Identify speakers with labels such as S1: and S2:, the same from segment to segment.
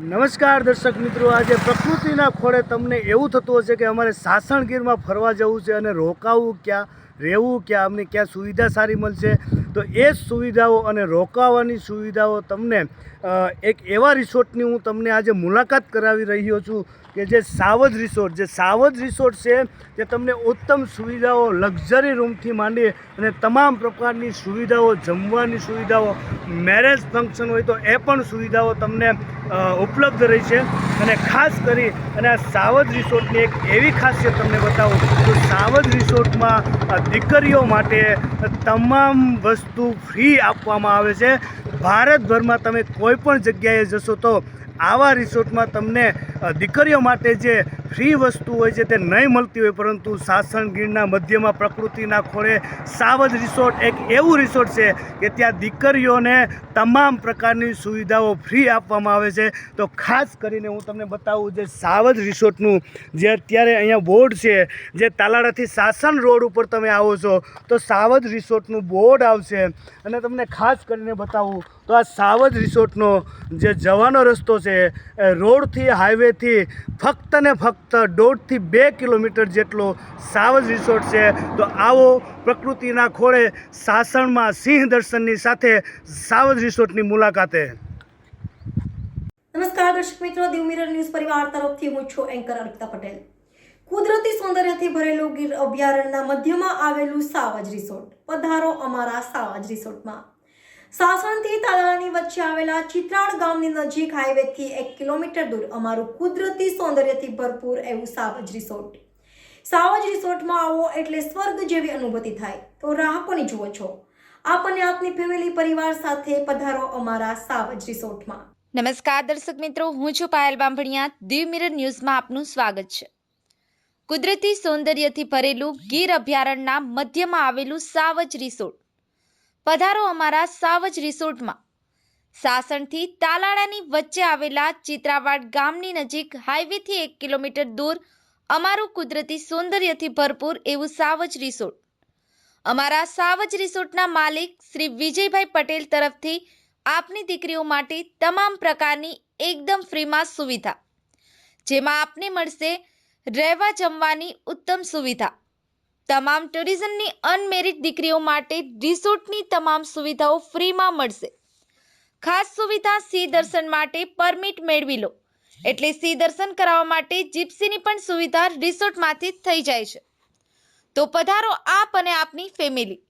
S1: નમસ્કાર દર્શક મિત્રો, આજે પ્રકૃતિના ખોળે તમને એવું થતું હશે કે અમારે સાસણગીરમાં ફરવા જવું છે અને રોકાવું ક્યાં, રહેવું ક્યાં, અમને ક્યાં સુવિધા સારી મળશે? તો એ સુવિધાઓ અને રોકાવાની સુવિધાઓ તમને એક એવા રિસોર્ટની હું તમને આજે મુલાકાત કરાવી રહ્યો છું કે જે સાવજ રિસોર્ટ, જે સાવજ રિસોર્ટ છે તે તમને ઉત્તમ સુવિધાઓ લક્ઝરી રૂમથી માંડી અને તમામ પ્રકારની સુવિધાઓ, જમવાની સુવિધાઓ, મેરેજ ફંક્શન હોય તો એ પણ સુવિધાઓ તમને ઉપલબ્ધ રહી છે. અને ખાસ કરી અને આ સાવજ રિસોર્ટની એક એવી ખાસિયત તમને બતાવું તો સાવજ રિસોર્ટમાં દીકરીઓ માટે તમામ વસ્તુ ફ્રી આપવામાં આવે છે. ભારતભરમાં તમે કોઈ પણ જગ્યાએ જશો તો આવા રિસોર્ટમાં તમને દીકરીઓ માટે જે ફ્રી વસ્તુ હોય છે તે નહીં મળતી હોય, પરંતુ સાસણગીરના મધ્યમાં પ્રકૃતિના ખોળે સાવજ રિસોર્ટ, એક એવું રિસોર્ટ છે કે ત્યાં દીકરીઓને તમામ પ્રકારની સુવિધાઓ ફ્રી આપવામાં આવે છે. તો ખાસ કરીને હું તમને બતાવું જે સાવજ રિસોર્ટનું જે અત્યારે અહીંયા બોર્ડ છે, જે તાલાડાથી સાસણ રોડ ઉપર તમે આવો છો, તો સાવજ રિસોર્ટનું બોર્ડ આવશે. અને તમને ખાસ કરીને બતાવું, તો આ સાવજ રિસોર્ટનો જે જવાનો રસ્તો છે, એ રોડથી હાઈવેથી ફક્ત ને ફક્ત દોઢથી બે કિલોમીટર જેટલો સાવજ રિસોર્ટ છે. તો આવો પ્રકૃતિના ખોળે સાસણમાં સિંહ દર્શનની સાથે સાવજ રિસોર્ટની મુલાકાતે.
S2: નમસ્કાર દર્શક મિત્રો દીવ ન્યૂઝ પરિવાર તરફથી હું છું એન્કર અર્પિતા પટેલ. કુદરતી સૌંદર્યથી ભરેલું ગીર અભયારણ્યના મધ્યમાં આવેલું સાવજ રિસોર્ટ પધારો અમારા સાવજ રિસોર્ટમાં સાસણથી તાલાલાની વચ્ચે આવેલા ચિત્રાણ ગામની નજીક હાઈવેથી એક કિલોમીટર દૂર અમારું કુદરતી સૌંદર્યથી ભરપૂર એવું સાવજ રિસોર્ટ. સાવજ રિસોર્ટમાં આવો એટલે સ્વર્ગ જેવી અનુભૂતિ થાય. તો રાહ કોની જુઓ છો. આપ અને આપની ફેમિલી પરિવાર સાથે પધારો અમારા સાવજ રિસોર્ટમાં.
S3: નમસ્કાર દર્શક મિત્રો, હું છું પાયલ બાંભણિયા. દીવ મિરર ન્યૂઝમાં આપનું સ્વાગત છે. કુદરતી સૌંદર્યથી ભરેલું ગીર અભયારણ્યના મધ્યમાં આવેલું સાવજ રિસોર્ટ. પધારો અમારા સાવજ રિસોર્ટમાં. સાસણથી તાલાળાની વચ્ચે આવેલા ચિત્રાવાડ ગામની નજીક હાઈવેથી એક કિલોમીટર દૂર અમારું કુદરતી સૌંદર્યથી ભરપૂર એવું સાવજ રિસોર્ટ. અમારા સાવજ રિસોર્ટના માલિક શ્રી વિજયભાઈ પટેલ તરફથી આપની દીકરીઓ માટે તમામ પ્રકારની એકદમ ફ્રીમાં સુવિધા, જેમાં આપને મળશે રહેવા જમવાની ઉત્તમ સુવિધા. તમામ ટુરિઝમની અનમેરિડ દીકરીઓ માટે રિસોર્ટની તમામ સુવિધાઓ ફ્રીમાં મળશે. ખાસ સુવિધા સિંહ દર્શન માટે પરમિટ મેળવી લો. એટલે સિંહ દર્શન કરાવવા માટે જીપ્સીની પણ સુવિધા રિસોર્ટમાંથી થઈ જાય છે. તો પધારો આપ અને આપની ફેમિલી.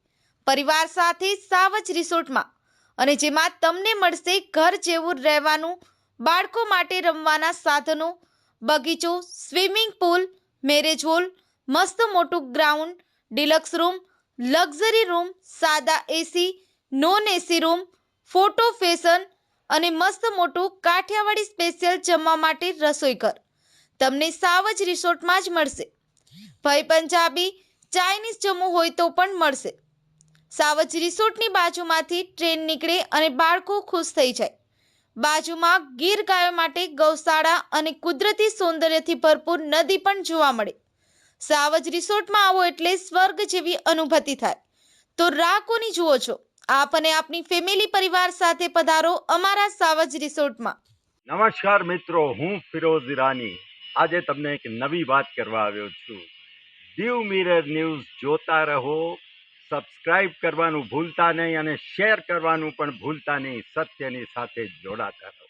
S3: પરિવાર સાથે સાવજ રિસોર્ટમાં અને જેમાં તમને મળશે ઘર જેવું રહેવાનું, બાળકો માટે રમવાના સાધનો, બગીચો, સ્વિમિંગ પુલ, મેરેજ હોલ મસ્ત મોટું ground, deluxe room, luxury room, સાદા AC, non AC room, photo fashion અને મસ્ત મોટું કાઠિયાવાડી સ્પેશિયલ જમવા માટે રસોઈ ઘર. તમને સાવજ રિસોર્ટમાં જ મળશે. ભાઈ પંજાબી, ચાઇનીઝ જમવું હોય તો પણ મળશે. સાવજ રિસોર્ટની બાજુમાંથી ટ્રેન નીકળે અને બાળકો ખુશ થઈ જાય. બાજુમાં ગીર ગાયો માટે ગૌશાળા અને કુદરતી સૌંદર્યથી ભરપૂર નદી પણ જોવા મળે. સાવજ રિસોર્ટમાં આવો એટલે સ્વર્ગ જેવી અનુભૂતિ થાય. તો રાહ કોની જુઓ છો, આપ અને આપની ફેમિલી પરિવાર સાથે પધારો અમારા સાવજ રિસોર્ટમાં.
S4: નમસ્કાર મિત્રો, હું ફિરોઝ ઈરાની. આજે તમને એક નવી વાત કરવા આવ્યો છું. દીવ મિરર ન્યૂઝ જોતા રહો, સબસ્ક્રાઇબ કરવાનું ભૂલતા નહીં અને શેર કરવાનું પણ ભૂલતા નહીં, સત્યની સાથે જોડાતા રહો.